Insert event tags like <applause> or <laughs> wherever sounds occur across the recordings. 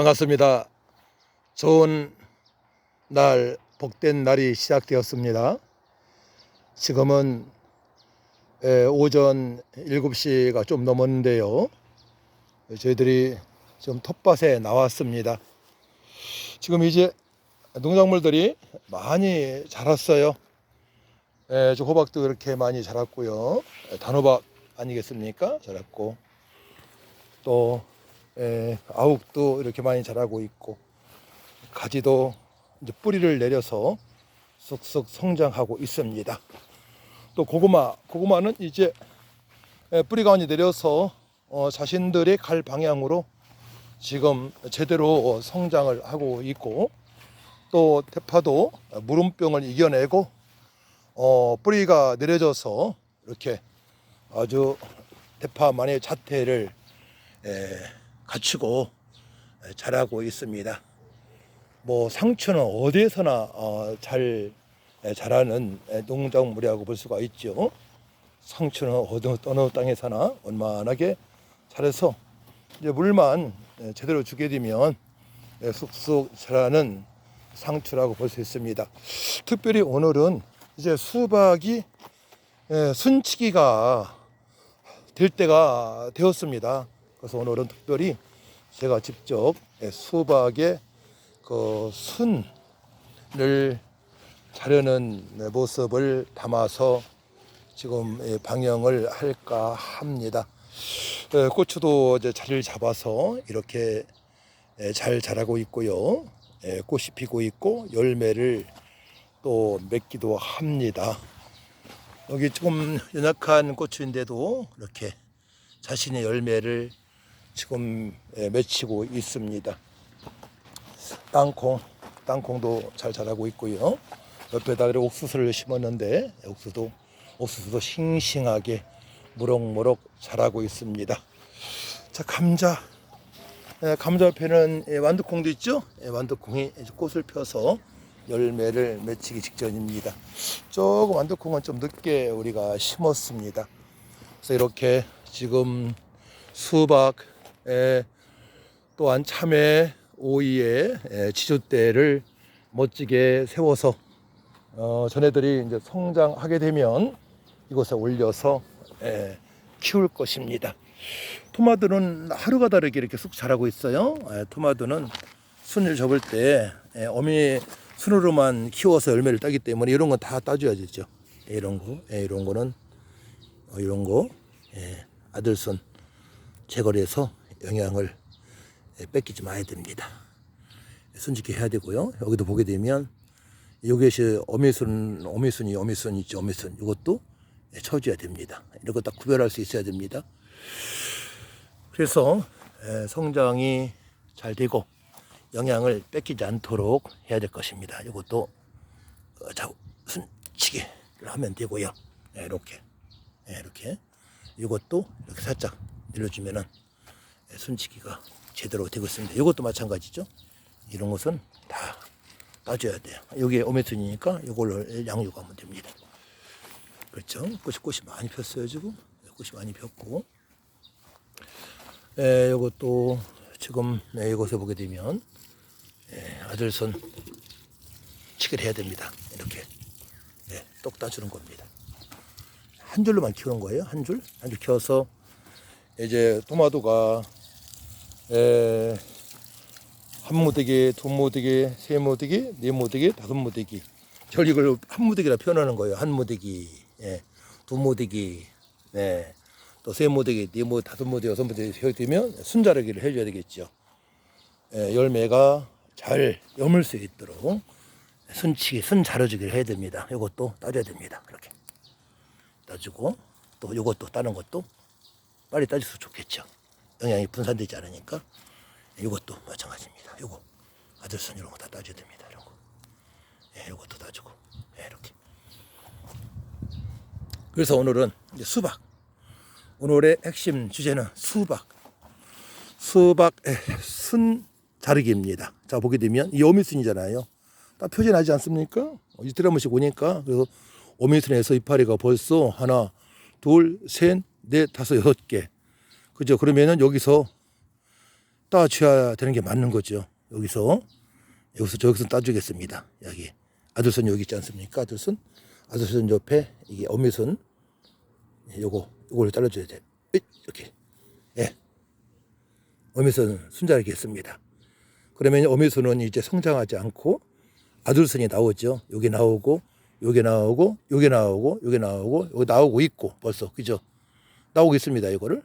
반갑습니다. 좋은 날, 복된 날이 시작되었습니다. 지금은 에, 오전 7시가 좀 넘었는데요. 저희들이 지금 텃밭에 나왔습니다. 지금 이제 농작물들이 많이 자랐어요. 에, 저 호박도 이렇게 많이 자랐고요. 에, 단호박 아니겠습니까? 자랐고 또 에, 아욱도 이렇게 많이 자라고 있고 가지도 이제 뿌리를 내려서 쑥쑥 성장하고 있습니다. 또 고구마, 고구마는 이제 에, 뿌리가 많이 내려서 어, 자신들이 갈 방향으로 지금 제대로 성장을 하고 있고 또 대파도 무름병을 이겨내고 어, 뿌리가 내려져서 이렇게 아주 대파 만의 자태를 에, 갖추고 에, 자라고 있습니다. 뭐 상추는 어디에서나 어, 잘 에, 자라는 에, 농작물이라고 볼 수가 있죠. 상추는 어느, 어느 땅에서나 원만하게 자라서 이제 물만 에, 제대로 주게 되면 에, 쑥쑥 자라는 상추라고 볼 수 있습니다. 특별히 오늘은 이제 수박이 에, 순치기가 될 때가 되었습니다. 그래서 오늘은 특별히 제가 직접 예, 수박의 그 순을 자르는 모습을 담아서 지금 예, 방영을 할까 합니다. 예, 고추도 이제 자리를 잡아서 이렇게 예, 잘 자라고 있고요. 예, 꽃이 피고 있고 열매를 또 맺기도 합니다. 여기 조금 연약한 고추인데도 이렇게 자신의 열매를 지금 예, 맺히고 있습니다. 땅콩, 땅콩도 잘 자라고 있고요. 옆에다 이렇게 옥수수를 심었는데 옥수수도 옥수수도 싱싱하게 무럭무럭 자라고 있습니다. 자 감자, 예, 감자 옆에는 예, 완두콩도 있죠. 예, 완두콩이 꽃을 펴서 열매를 맺히기 직전입니다. 조금 완두콩은 좀 늦게 우리가 심었습니다. 그래서 이렇게 지금 수박, 에, 또한 참외, 오이에 에, 지주대를 멋지게 세워서 어, 전애들이 이제 성장하게 되면 이곳에 올려서 에, 키울 것입니다. 토마토는 하루가 다르게 이렇게 쑥 자라고 있어요. 에, 토마토는 순을 접을 때 에, 어미 순으로만 키워서 열매를 따기 때문에 이런 건 다 따줘야 되죠. 에, 이런 거, 에, 이런 거는 어, 이런 거 에, 아들손 제거를 해서 영양을 에, 뺏기지 마야 됩니다. 순직히 해야 되고요. 여기도 보게 되면 이것이 어미순, 어미순이 어미순 있죠. 어미순 이것도 에, 쳐줘야 됩니다. 이런 거 딱 구별할 수 있어야 됩니다. 그래서 에, 성장이 잘 되고 영양을 뺏기지 않도록 해야 될 것입니다. 이것도 어, 자, 순치기를 하면 되고요. 예, 이렇게 예, 이렇게 이것도 이렇게 살짝 늘려주면은 예, 순치기가 제대로 되고 있습니다. 이것도 마찬가지죠. 이런 것은 다 따줘야 돼요. 여기 오메순이니까 이걸로 양육하면 됩니다. 그렇죠. 꽃이 꽃이 많이 폈어요 지금. 꽃이 많이 폈고, 예, 이것도 지금 네, 이곳에 보게 되면 예, 아들손 치기를 해야 됩니다. 이렇게 예, 똑 따주는 겁니다. 한 줄로만 키우는 거예요. 한 줄, 한 줄 키워서 이제 토마토가 에, 한 무더기, 두 무더기, 세 무더기, 네 무더기, 다섯 무더기. 저 이걸 한 무더기라 표현하는 거예요. 한 무더기, 예, 두 무더기, 네, 또세 무더기, 네 무, 다섯 무더기, 여섯 무더기 되면 순자르기를 해줘야 되겠죠. 예, 열매가 잘 여물 수 있도록 순치기, 순 자르주기를 해야 됩니다. 이것도 따줘야 됩니다. 그렇게 따주고 또 이것도 따는 것도 빨리 따져서 좋겠죠. 영양이 분산되지 않으니까 이것도 마찬가지입니다. 이거 아들선 이런 거 다 따줘야 됩니다. 이런 거. 예, 이것도 따주고 예, 이렇게. 그래서 오늘은 이제 수박. 오늘의 핵심 주제는 수박. 수박의 순 자르기입니다. 자 보게 되면 이 오미순이잖아요. 딱 표시나지 않습니까? 이틀 한 번씩 오니까 그래서 오미순에서 이파리가 벌써 하나, 둘, 셋, 넷, 다섯, 여섯 개. 그죠? 그러면은 여기서 따줘야 되는 게 맞는 거죠. 여기서 여기서 저기서 따주겠습니다. 여기 아들손 여기 있지 않습니까? 아들손 아들손 옆에 이게 어미손 요거 요걸 잘라줘야 돼. 이렇게 예 어미손 순자르게 했습니다. 그러면 어미손은 이제 성장하지 않고 아들손이 나오죠. 여기 나오고 여기 나오고 여기 나오고 여기 나오고 여기 나오고 있고 벌써 그죠? 나오고 있습니다. 이거를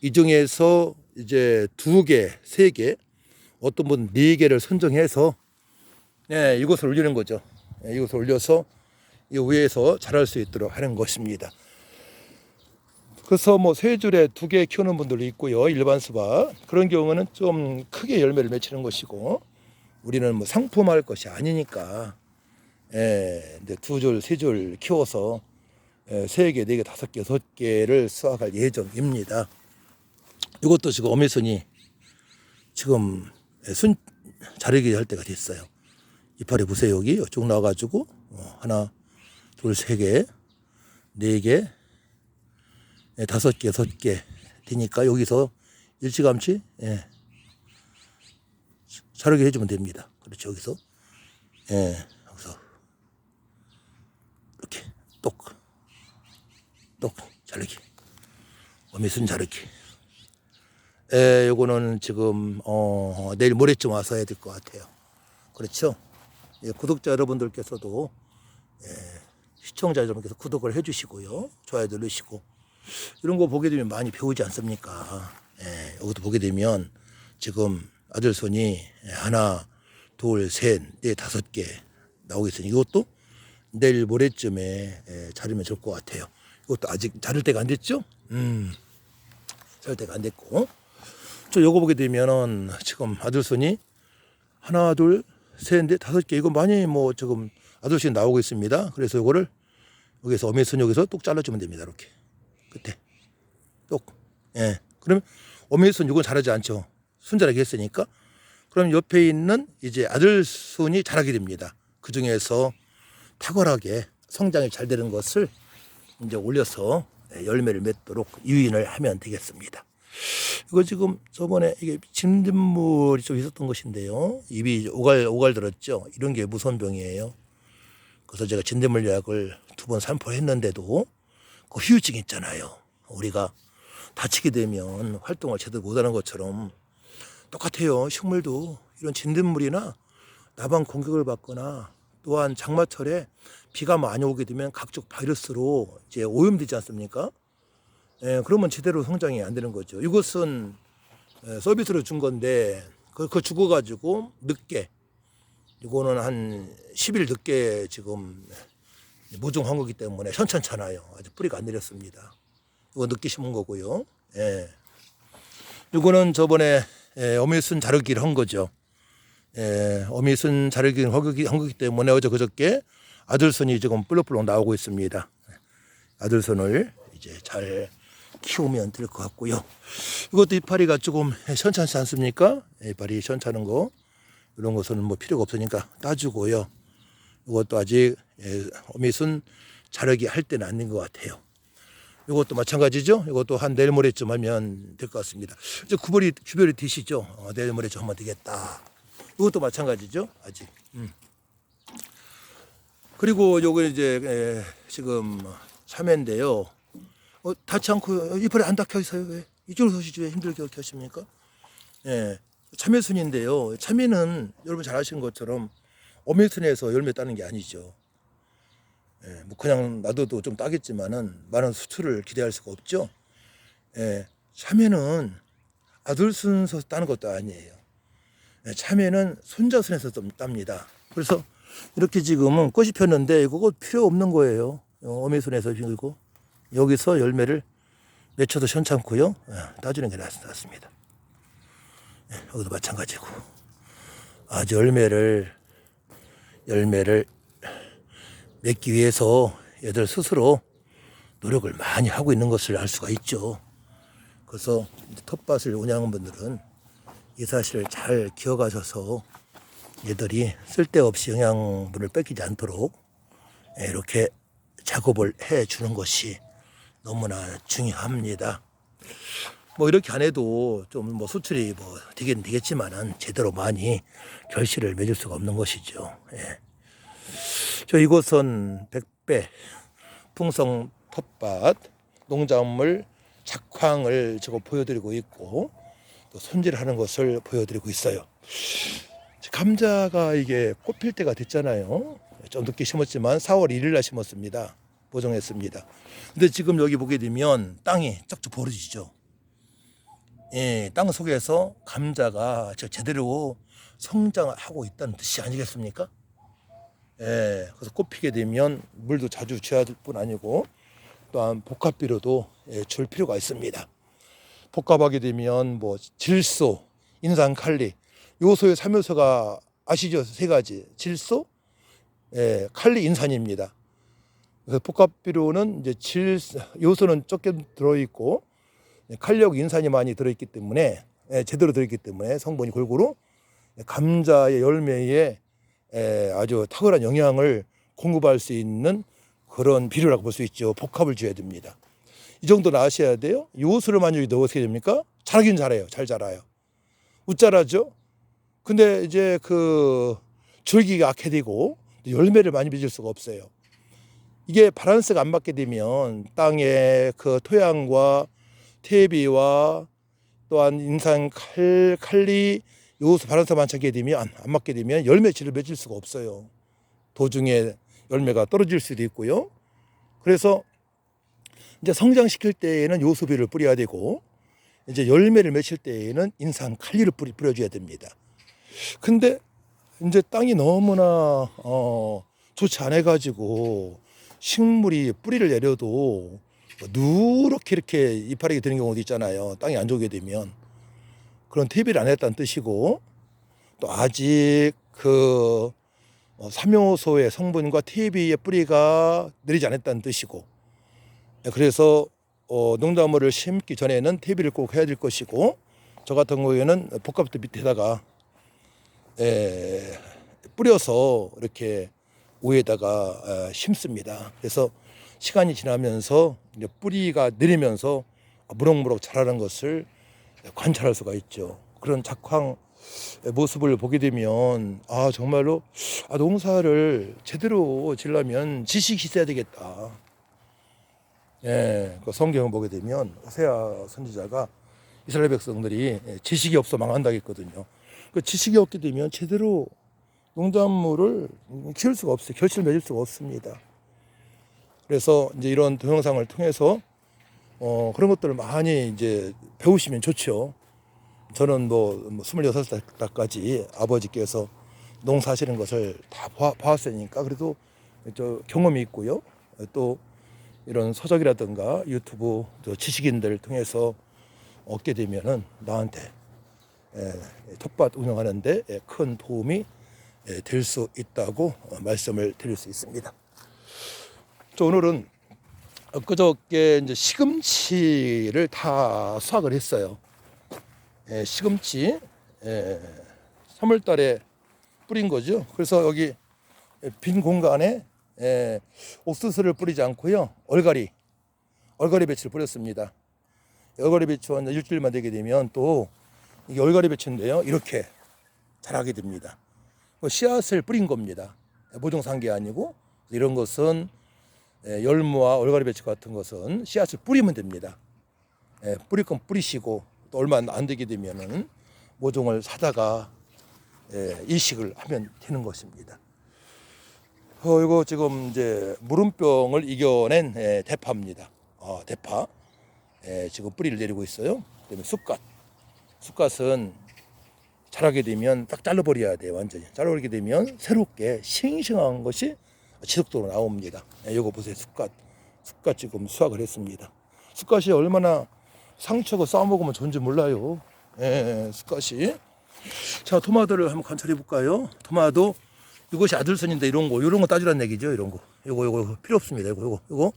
이 중에서 이제 두 개, 세 개, 어떤 분 네 개를 선정해서 예, 이것을 올리는 거죠. 예, 이것을 올려서 이 위에서 자랄 수 있도록 하는 것입니다. 그래서 뭐 세 줄에 두 개 키우는 분들도 있고요. 일반 수박 그런 경우는 좀 크게 열매를 맺히는 것이고 우리는 뭐 상품할 것이 아니니까 예, 이제 두 줄, 세 줄 키워서 예, 세 개, 네 개, 다섯 개, 여섯 개를 수확할 예정입니다. 이것도 지금 어미순이 지금 순 자르기 할 때가 됐어요. 이파리 보세요 여기 쭉 나와가지고 어, 하나, 둘, 세 개, 네 개, 예, 다섯 개, 여섯 개 되니까 여기서 일찌감치 예, 자르게 해주면 됩니다. 그렇죠 여기서 예, 여기서 이렇게 똑, 똑 자르기, 어미순 자르기. 에, 요거는 지금 어, 내일 모레쯤 와서 해야 될 것 같아요. 그렇죠? 예, 구독자 여러분들께서도 예, 시청자 여러분께서 구독을 해주시고요, 좋아요 누르시고 이런 거 보게 되면 많이 배우지 않습니까? 예, 여기도 보게 되면 지금 아들 손이 하나, 둘, 셋, 넷, 다섯 개 나오고 있으니 이것도 내일 모레쯤에 예, 자르면 좋을 것 같아요. 이것도 아직 자를 때가 안 됐죠? 음, 자를 때가 안 됐고. 저 요거 보게 되면은 지금 아들손이 하나 둘 셋 넷 다섯 개 이거 많이 뭐 지금 아들손이 나오고 있습니다. 그래서 요거를 여기서 어미손 여기서 똑 잘라주면 됩니다. 이렇게 끝에 똑 예. 그러면 어미손 이건 자라지 않죠. 순자라게 했으니까 그럼 옆에 있는 이제 아들손이 자라게 됩니다. 그 중에서 탁월하게 성장이 잘 되는 것을 이제 올려서 예, 열매를 맺도록 유인을 하면 되겠습니다. 이거 지금 저번에 이게 진딧물이 좀 있었던 것인데요. 입이 오갈 오갈 들었죠. 이런 게 무서운 병이에요. 그래서 제가 진딧물 약을 두 번 산포했는데도 그 후유증 있잖아요. 우리가 다치게 되면 활동을 제대로 못하는 것처럼 똑같아요. 식물도 이런 진딧물이나 나방 공격을 받거나 또한 장마철에 비가 많이 오게 되면 각종 바이러스로 이제 오염되지 않습니까? 예, 그러면 제대로 성장이 안 되는 거죠. 이것은 예, 서비스로 준 건데 그, 그 죽어가지고 늦게 이거는 한 10일 늦게 지금 모종한 거기 때문에 현찮잖아요. 아직 뿌리가 안 내렸습니다. 이거 늦게 심은 거고요. 예. 이거는 저번에 예, 어미순 자르기를 한 거죠. 예, 어미순 자르기를 한 거기- 한 거기 때문에 어제 그저께 아들손이 지금 뿔럭뿔럭 나오고 있습니다. 아들손을 이제 잘 키우면 될 것 같고요. 이것도 이파리가 조금 현찮지 않습니까? 이파리 현찮은 거 이런 것은 뭐 필요가 없으니까 따주고요. 이것도 아직 예, 어미순 자르기 할 때는 아닌 것 같아요. 이것도 마찬가지죠. 이것도 한 내일 모레쯤 하면 될 것 같습니다. 이제 구별이 구별이 되시죠. 어, 내일 모레쯤 하면 되겠다. 이것도 마찬가지죠. 아직. 음. 그리고 요거 이제 에, 지금 참외인데요. 어, 닿지 않고 이빨에 안 닿혀 있어요. 왜? 이쪽으로 서시지 왜 힘들게 이렇게 하십니까? 예. 참외순인데요. 참외는 여러분 잘 아시는 것처럼 어미순에서 열매 따는 게 아니죠. 예, 뭐 그냥 놔둬도 좀 따겠지만은 많은 수출을 기대할 수가 없죠. 예, 참외는 아들순에서 따는 것도 아니에요. 예, 참외는 손자 순에서 좀 땁니다. 그래서 이렇게 지금은 꽃이 폈는데 이거 필요 없는 거예요. 어, 어미순에서 피고 여기서 열매를 맺혀도 현찮고요. 예, 따주는 게 낫, 낫습니다. 예, 여기도 마찬가지고 아주 열매를 열매를 맺기 위해서 얘들 스스로 노력을 많이 하고 있는 것을 알 수가 있죠. 그래서 텃밭을 운영하는 분들은 이 사실을 잘 기억하셔서 얘들이 쓸데없이 영양분을 뺏기지 않도록 예, 이렇게 작업을 해 주는 것이 너무나 중요합니다. 뭐 이렇게 안 해도 좀 뭐 수출이 뭐 되긴 되겠지만은 제대로 많이 결실을 맺을 수가 없는 것이죠. 예. 저 이곳은 백배 풍성 텃밭 농작물 작황을 저거 보여드리고 있고 또 손질하는 것을 보여드리고 있어요. 감자가 이게 꽃필 때가 됐잖아요. 좀 늦게 심었지만 4월 1일 날 심었습니다. 보정했습니다. 근데 지금 여기 보게 되면 땅이 쩍쩍 벌어지죠. 예, 땅 속에서 감자가 저 제대로 성장하고 있다는 뜻이 아니겠습니까? 예, 그래서 꽃 피게 되면 물도 자주 줘야 될 뿐 아니고 또한 복합비료도 예, 줄 필요가 있습니다. 복합하게 되면 뭐 질소, 인산, 칼리, 요소의 3요소가 아시죠? 세 가지. 질소, 예, 칼리, 인산입니다. 그래서 복합 비료는 이제 질 요소는 적게 들어 있고 칼리하고 인산이 많이 들어 있기 때문에 예, 제대로 들어 있기 때문에 성분이 골고루 감자의 열매에 에, 아주 탁월한 영향을 공급할 수 있는 그런 비료라고 볼 수 있죠. 복합을 줘야 됩니다. 이 정도는 아셔야 돼요. 요소를 만약에 넣어서 됩니까? 자라긴 잘해요. 잘 자라요. 웃자라죠. 근데 이제 그 줄기가 악해지고 열매를 많이 맺을 수가 없어요. 이게 바란스가 안 맞게 되면 땅의 그 토양과 퇴비와 또한 인산 칼, 칼리 요소 바란스 만차게 되면 안, 안 맞게 되면 열매 질을 맺을 수가 없어요. 도중에 열매가 떨어질 수도 있고요. 그래서 이제 성장시킬 때에는 요소비를 뿌려야 되고 이제 열매를 맺힐 때에는 인산 칼리를 뿌리, 뿌려줘야 됩니다. 근데 이제 땅이 너무나 어, 좋지 않아 가지고 식물이 뿌리를 내려도 누렇게 이렇게 이파리가 되는 경우도 있잖아요. 땅이 안 좋게 되면 그런 퇴비를 안 했다는 뜻이고 또 아직 그 어, 삼요소의 성분과 퇴비의 뿌리가 내리지 않았다는 뜻이고 그래서 어, 농작물을 심기 전에는 퇴비를 꼭 해야 될 것이고 저 같은 경우에는 복합도 밑에다가 에, 뿌려서 이렇게 위에다가 에, 심습니다. 그래서 시간이 지나면서 뿌리가 내리면서 무럭무럭 자라는 것을 관찰할 수가 있죠. 그런 작황 모습을 보게 되면 아 정말로 아, 농사를 제대로 지려면 지식이 있어야 되겠다. 예, 그 성경을 보게 되면 호세아 선지자가 이스라엘 백성들이 지식이 없어 망한다 했거든요. 그 지식이 없게 되면 제대로 농작물을 키울 수가 없어요. 결실 맺을 수가 없습니다. 그래서 이제 이런 동영상을 통해서 어, 그런 것들을 많이 이제 배우시면 좋죠. 저는 뭐 26살까지 아버지께서 농사하시는 것을 다 봐, 봤으니까 그래도 저 경험이 있고요. 또 이런 서적이라든가 유튜브 또 지식인들 통해서 얻게 되면은 나한테 에, 텃밭 운영하는데 큰 도움이 될 수 있다고 말씀을 드릴 수 있습니다. 저 오늘은 엊그저께 이제 시금치를 다 수확을 했어요. 예, 시금치 예, 3월 달에 뿌린 거죠. 그래서 여기 빈 공간에 예, 옥수수를 뿌리지 않고요. 얼갈이, 얼갈이 배추를 뿌렸습니다. 얼갈이 배추가 이제 일주일만 되게 되면 또 이게 얼갈이 배추인데요. 이렇게 자라게 됩니다. 그 씨앗을 뿌린 겁니다. 모종산 게 아니고 이런 것은 예, 열무와 얼갈이 배추 같은 것은 씨앗을 뿌리면 됩니다. 예, 뿌릴 건 뿌리시고 또 얼마 안 되게 되면은 모종을 사다가 예, 이식을 하면 되는 것입니다. 어, 이거 지금 이제 무름병을 이겨낸 예, 대파입니다. 어, 대파. 예, 지금 뿌리를 내리고 있어요. 그다음에 쑥갓. 쑥갓은 자라게 되면 딱 잘라버려야 돼요. 완전히. 잘라버리게 되면 새롭게 싱싱한 것이 지속적으로 나옵니다. 예, 이거 보세요. 쑥갓. 쑥갓 지금 수확을 했습니다. 쑥갓이 얼마나 상처가 싸먹으면 좋은지 몰라요. 예, 쑥갓이. 자, 토마토를 한번 관찰해 볼까요? 토마토. 이것이 아들선인데 이런 거, 이런 거 따주란 얘기죠. 이런 거. 이거, 이거, 필요 없습니다. 이거, 이거, 이거.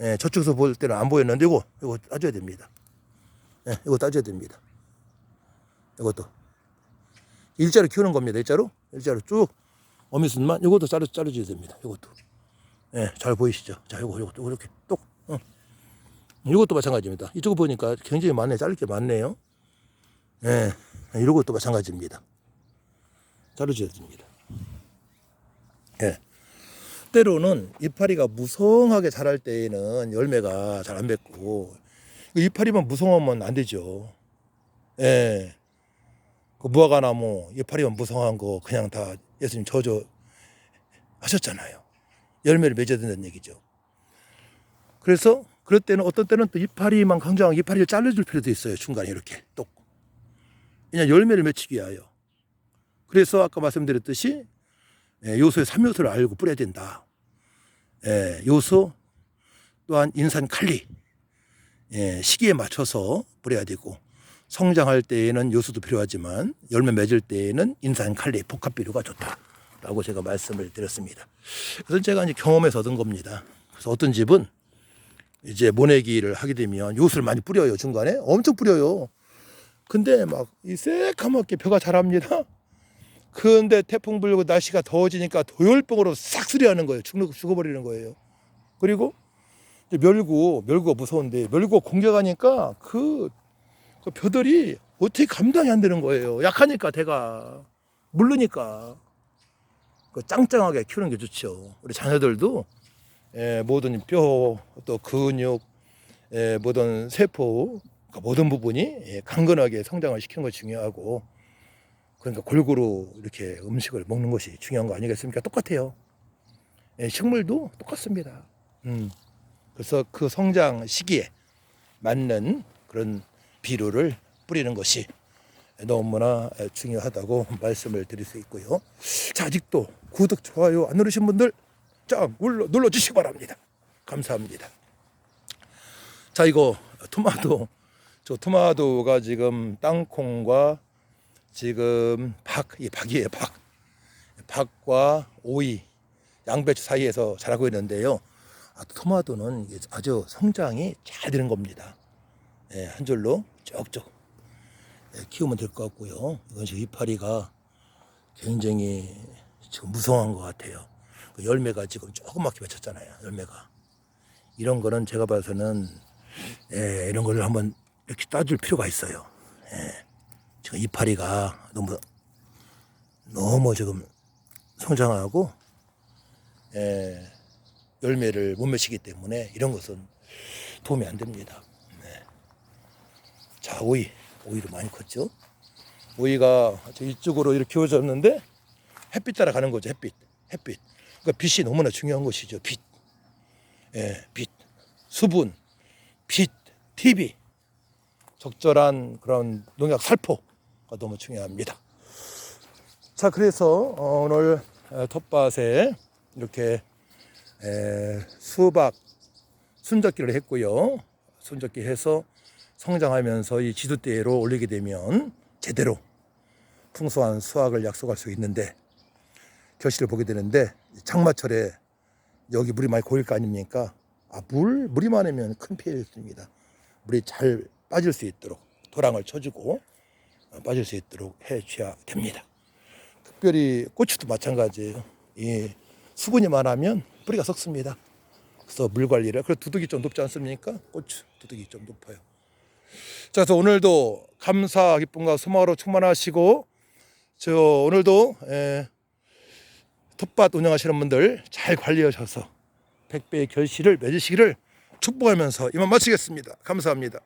예, 저쪽에서 볼 때는 안 보였는데 이거, 이거 따줘야 됩니다. 예, 이거 따줘야 됩니다. 이것도. 일자로 키우는 겁니다. 일자로. 일자로 쭉. 어미순만 이것도 자르, 자르줘야 됩니다. 이것도. 예, 잘 보이시죠? 자, 이거, 이것도 이렇게 똑. 어. 이것도 마찬가지입니다. 이쪽 보니까 굉장히 많네. 자를 게 많네요. 예. 이것도 마찬가지입니다. 자르셔야 됩니다. 예. 때로는 이파리가 무성하게 자랄 때에는 열매가 잘 안 맺고 그 이파리만 무성하면 안 되죠. 예. 그 무화과나무 이파리만 무성한 거 그냥 다 예수님 저저 하셨잖아요. 열매를 맺어야 된다는 얘기죠. 그래서 그럴 때는 어떤 때는 또 이파리만 강조하고 이파리를 잘라줄 필요도 있어요. 중간에 이렇게 똑. 그냥 열매를 맺히기 위하여. 그래서 아까 말씀드렸듯이 예, 요소의 3요소를 알고 뿌려야 된다. 예, 요소 또한 인산 칼리 예, 시기에 맞춰서 뿌려야 되고 성장할 때에는 요소도 필요하지만 열매 맺을 때에는 인산 칼리 복합 비료가 좋다라고 제가 말씀을 드렸습니다. 그래서 제가 이제 경험에서 얻은 겁니다. 그래서 어떤 집은 이제 모내기를 하게 되면 요소를 많이 뿌려요 중간에 엄청 뿌려요. 근데 막 이 새까맣게 벼가 자랍니다. 근데 태풍 불고 날씨가 더워지니까 도열병으로 싹 쓰리하는 거예요. 죽는 죽어버리는 거예요. 그리고 멸구 멸구가 무서운데 멸구가 공격하니까 그, 그 벼들이 어떻게 감당이 안 되는 거예요. 약하니까 대가 물르니까 그 짱짱하게 키우는 게 좋죠. 우리 자녀들도 예, 모든 뼈 또 근육 예, 모든 세포 그러니까 모든 부분이 예, 강건하게 성장을 시키는 것이 중요하고 그러니까 골고루 이렇게 음식을 먹는 것이 중요한 거 아니겠습니까? 똑같아요. 예, 식물도 똑같습니다. 음. 그래서 그 성장 시기에 맞는 그런 비료를 뿌리는 것이 너무나 중요하다고 <laughs> 말씀을 드릴 수 있고요. 자, 아직도 구독, 좋아요 안 누르신 분들 자, 눌러, 눌러주시기 바랍니다. 감사합니다. 자, 이거 토마토, 저 토마토가 지금 땅콩과 지금 박, 이 박이에요, 박. 박과 오이, 양배추 사이에서 자라고 있는데요. 아, 토마토는 아주 성장이 잘 되는 겁니다. 예, 한 줄로 쭉쭉 예, 키우면 될 것 같고요. 이건 지금 이파리가 굉장히 지금 무성한 것 같아요. 그 열매가 지금 조그맣게 맺혔잖아요. 열매가. 이런 거는 제가 봐서는 예, 이런 거를 한번 이렇게 따줄 필요가 있어요. 예. 지금 이파리가 너무 너무 지금 성장하고 예, 열매를 못 맺히기 때문에 이런 것은 도움이 안 됩니다. 네. 자 오이 오이도 많이 컸죠. 오이가 저 이쪽으로 이렇게 키워졌는데 햇빛 따라 가는 거죠. 햇빛 햇빛. 그러니까 빛이 너무나 중요한 것이죠. 빛, 예, 빛, 수분, 빛, TV, 적절한 그런 농약 살포가 너무 중요합니다. 자, 그래서 어, 오늘 어, 텃밭에 이렇게 에, 수박 순적기를 했고요. 순적기 해서 성장하면서 이 지두대로 올리게 되면 제대로 풍성한 수확을 약속할 수 있는데 결실을 보게 되는데 장마철에 여기 물이 많이 고일 거 아닙니까? 아, 물 물이 많으면 큰 피해를 입습니다. 물이 잘 빠질 수 있도록 도랑을 쳐주고 어, 빠질 수 있도록 해줘야 됩니다. 특별히 고추도 마찬가지예요. 이 수분이 많으면 뿌리가 썩습니다. 그래서 물 관리를 그리고 두둑이 좀 높지 않습니까? 고추 두둑이 좀 높아요. 자, 그래서 오늘도 감사 기쁨과 소망으로 충만하시고 저 오늘도 에, 텃밭 운영하시는 분들 잘 관리하셔서 백배의 결실을 맺으시기를 축복하면서 이만 마치겠습니다. 감사합니다.